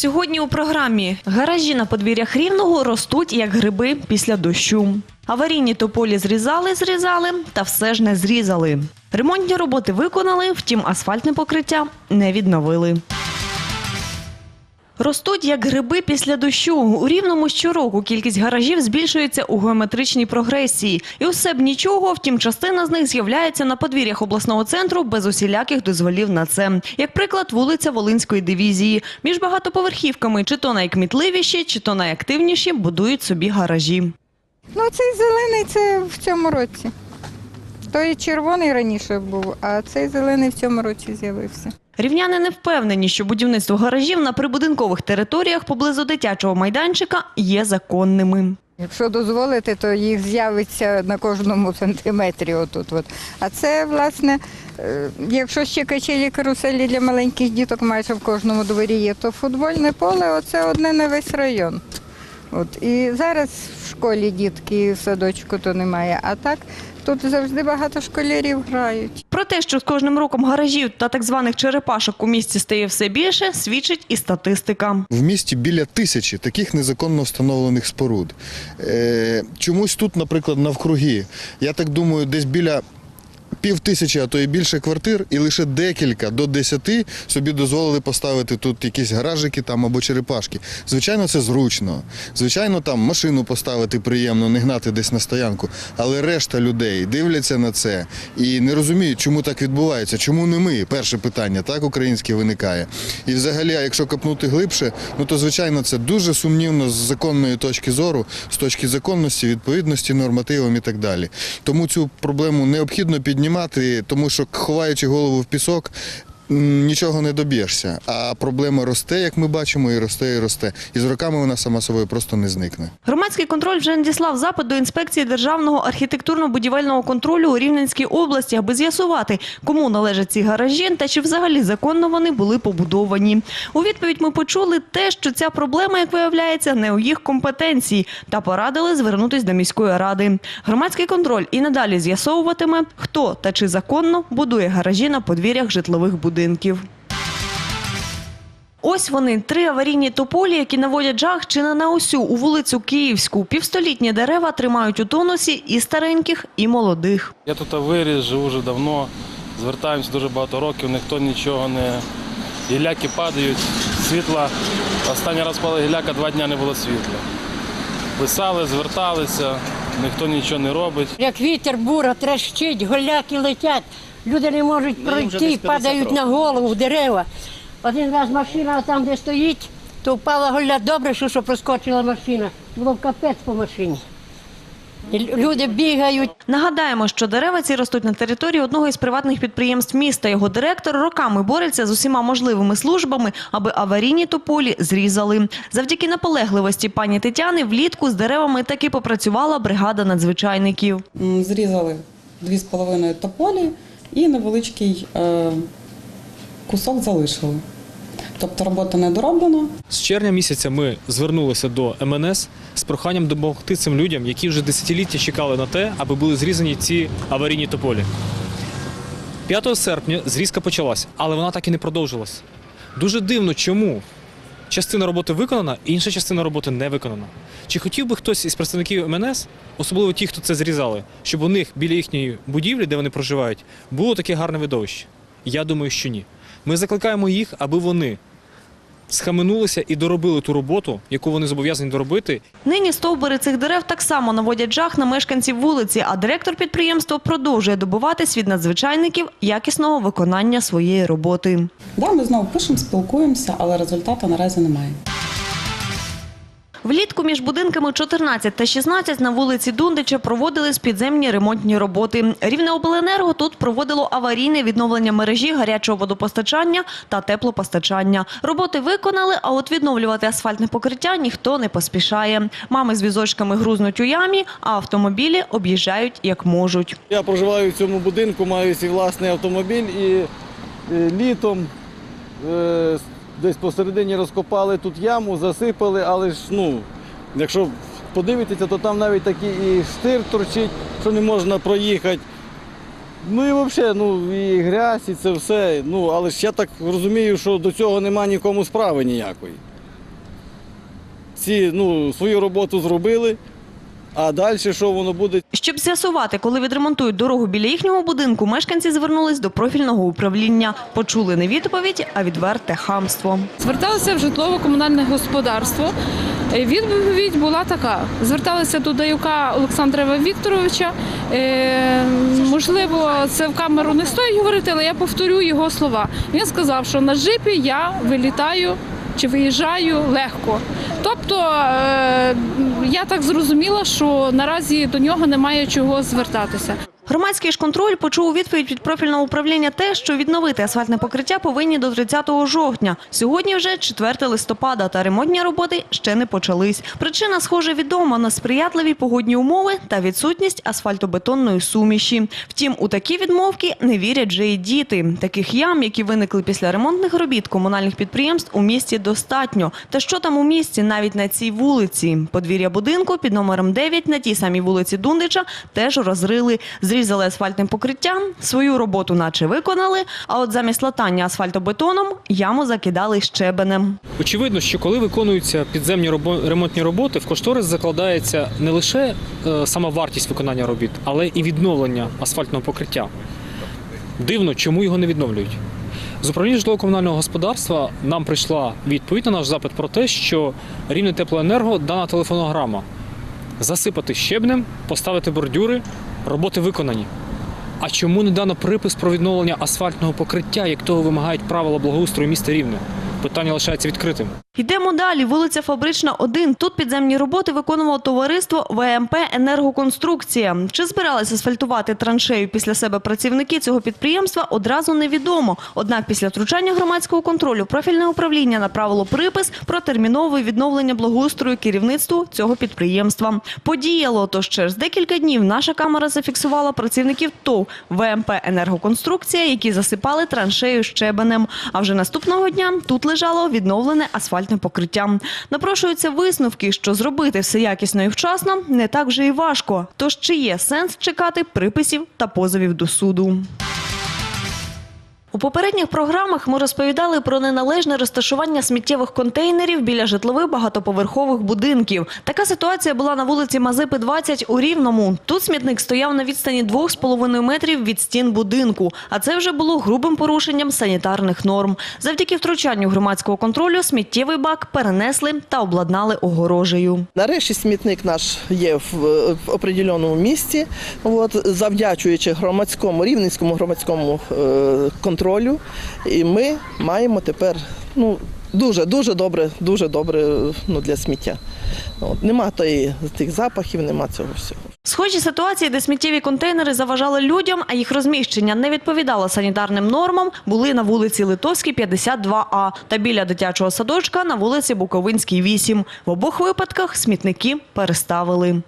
Сьогодні у програмі гаражі на подвір'ях рівного ростуть як гриби після дощу. Аварійні тополі зрізали, зрізали, та все ж не зрізали. Ремонтні роботи виконали, втім асфальтне покриття не відновили. Ростуть як гриби після дощу. У рівному щороку кількість гаражів збільшується у геометричній прогресії. І усе б нічого, втім, частина з них з'являється на подвір'ях обласного центру без усіляких дозволів на це. Як приклад, вулиця Волинської дивізії. Між багатоповерхівками, чи то найкмітливіші, чи то найактивніші, будують собі гаражі. Ну, цей зелений це в цьому році. Той червоний раніше був, а цей зелений в цьому році з'явився. Рівняни не впевнені, що будівництво гаражів на прибудинкових територіях поблизу дитячого майданчика є законними. Якщо дозволити, то їх з'явиться на кожному сантиметрі. Отут. От. А це, власне, е, якщо ще качелі каруселі для маленьких діток майже в кожному дворі є, то футбольне поле оце одне на весь район. І зараз в школі дітки в садочку то немає. А так тут завжди багато школярів грають. Про те, що з кожним роком гаражів та так званих черепашок у місті стає все більше, свідчить і статистика. В місті біля тисячі таких незаконно встановлених споруд. Е, чомусь тут, наприклад, навкруги, я так думаю, десь біля пів тисячі, а то і більше квартир, і лише декілька до десяти собі дозволили поставити тут якісь гаражики там або черепашки. Звичайно, це зручно. Звичайно, там машину поставити приємно, не гнати десь на стоянку. Але решта людей дивляться на це і не розуміють, чому так відбувається, чому не ми. Перше питання, так, українське виникає. І взагалі, якщо копнути глибше, ну то звичайно це дуже сумнівно з законної точки зору, з точки законності, відповідності нормативам і так далі. Тому цю проблему необхідно піднімати, тому що ховаючи голову в пісок. Нічого не доб'єшся, а проблема росте, як ми бачимо, і росте, і росте. І з роками вона сама собою просто не зникне. Громадський контроль вже надіслав запит до інспекції державного архітектурно-будівельного контролю у Рівненській області, аби з'ясувати, кому належать ці гаражі та чи взагалі законно вони були побудовані. У відповідь ми почули те, що ця проблема, як виявляється, не у їх компетенції, та порадили звернутись до міської ради. Громадський контроль і надалі з'ясовуватиме, хто та чи законно будує гаражі на подвір'ях житлових будинків. Ось вони три аварійні тополі, які наводять жах чи не на усю у вулицю Київську. Півстолітні дерева тримають у тонусі і стареньких, і молодих. Я тут виріс, живу вже давно, звертаємося дуже багато років, ніхто нічого не. Гіляки падають, світла. Останній раз пала гіляка, два дні не було світла. Писали, зверталися, ніхто нічого не робить. Як вітер, бура, трещить, голяки летять. Люди не можуть пройти, падають на голову в дерева. Один раз машина там, де стоїть, то впала голля. Добре, що, що проскочила машина. Було капець по машині. Люди бігають. Нагадаємо, що дерева ці ростуть на території одного із приватних підприємств міста. Його директор роками бореться з усіма можливими службами, аби аварійні тополі зрізали. Завдяки наполегливості пані Тетяни влітку з деревами таки попрацювала бригада надзвичайників. Зрізали дві з половиною тополі і невеличкий е, кусок залишили. Тобто робота не дороблена. З червня місяця ми звернулися до МНС з проханням допомогти цим людям, які вже десятиліття чекали на те, аби були зрізані ці аварійні тополі. 5 серпня зрізка почалась, але вона так і не продовжилась. Дуже дивно, чому частина роботи виконана, інша частина роботи не виконана. Чи хотів би хтось із представників МНС, особливо ті, хто це зрізали, щоб у них біля їхньої будівлі, де вони проживають, було таке гарне видовище? Я думаю, що ні. Ми закликаємо їх, аби вони схаменулися і доробили ту роботу, яку вони зобов'язані доробити, Нині стовбури цих дерев так само наводять жах на мешканців вулиці, а директор підприємства продовжує добуватись від надзвичайників якісного виконання своєї роботи. Да, ми знову пишемо, спілкуємося, але результату наразі немає. Влітку між будинками 14 та 16 на вулиці Дундича проводились підземні ремонтні роботи. Рівнеобленерго тут проводило аварійне відновлення мережі гарячого водопостачання та теплопостачання. Роботи виконали, а от відновлювати асфальтне покриття ніхто не поспішає. Мами з візочками грузнуть у ямі, а автомобілі об'їжджають як можуть. Я проживаю в цьому будинку, маю свій власний автомобіль і е, літом е, десь посередині розкопали тут яму, засипали, але ж ну, якщо подивитися, то там навіть такий і штир торчить, що не можна проїхати. Ну і взагалі, ну і грязь, і це все. Ну, але ж я так розумію, що до цього нема нікому справи ніякої. всі ну, свою роботу зробили, а далі що воно буде, Щоб з'ясувати, коли відремонтують дорогу біля їхнього будинку, мешканці звернулись до профільного управління. Почули не відповідь, а відверте хамство. Зверталися в житлово-комунальне господарство. Е, Відповідь була така: зверталися до Даюка Олександра Вікторовича. Е, можливо, це в камеру не стоїть говорити, але я повторю його слова. Він сказав, що на джипі я вилітаю чи виїжджаю легко. Тобто е, я так зрозуміла, що наразі до нього немає чого звертатися. Громадський ж контроль почув відповідь від профільного управління те, що відновити асфальтне покриття повинні до 30 жовтня. Сьогодні вже 4 листопада, та ремонтні роботи ще не почались. Причина, схоже, відома на сприятливі погодні умови та відсутність асфальтобетонної суміші. Втім, у такі відмовки не вірять вже і діти. Таких ям, які виникли після ремонтних робіт комунальних підприємств, у місті достатньо. Та що там у місті, навіть на цій вулиці? Подвір'я будинку під номером 9 на тій самій вулиці Дундича теж розрили. Зрізали асфальтним покриттям, свою роботу наче виконали, а от замість латання асфальтобетоном яму закидали щебенем. Очевидно, що коли виконуються підземні ремонтні роботи, в кошторис закладається не лише е, сама вартість виконання робіт, але і відновлення асфальтного покриття. Дивно, чому його не відновлюють. З управління житлово-комунального господарства нам прийшла відповідь на наш запит про те, що рівне теплоенерго дана телефонограма. Засипати щебнем, поставити бордюри, роботи виконані. А чому не дано припис про відновлення асфальтного покриття, як того вимагають правила благоустрою міста Рівне? Питання лишається відкритим. Йдемо далі. Вулиця Фабрична, 1. Тут підземні роботи виконувало товариство ВМП «Енергоконструкція». Чи збиралися асфальтувати траншею після себе працівники цього підприємства, одразу невідомо. Однак після втручання громадського контролю профільне управління направило припис про термінове відновлення благоустрою керівництву цього підприємства. Подіяло, тож через декілька днів наша камера зафіксувала працівників ТОВ ВМП «Енергоконструкція», які засипали траншею щебенем. А вже наступного дня тут лежало відновлене асфальтне покриття. Напрошуються висновки, що зробити все якісно і вчасно не так вже і важко. Тож чи є сенс чекати приписів та позовів до суду? У попередніх програмах ми розповідали про неналежне розташування сміттєвих контейнерів біля житлових багатоповерхових будинків. Така ситуація була на вулиці Мазепи 20 у Рівному. Тут смітник стояв на відстані 2,5 метрів від стін будинку, а це вже було грубим порушенням санітарних норм. Завдяки втручанню громадського контролю сміттєвий бак перенесли та обладнали огорожею. Нарешті смітник наш є в, в определеному місці, от, завдячуючи громадському, рівненському громадському е, контролю. І ми маємо тепер ну, дуже, дуже добре, дуже добре ну, для сміття. От, нема тої, тих запахів, нема цього всього. Схожі ситуації, де сміттєві контейнери заважали людям, а їх розміщення не відповідало санітарним нормам, були на вулиці Литовській, 52А та біля дитячого садочка на вулиці Буковинській, 8. В обох випадках смітники переставили.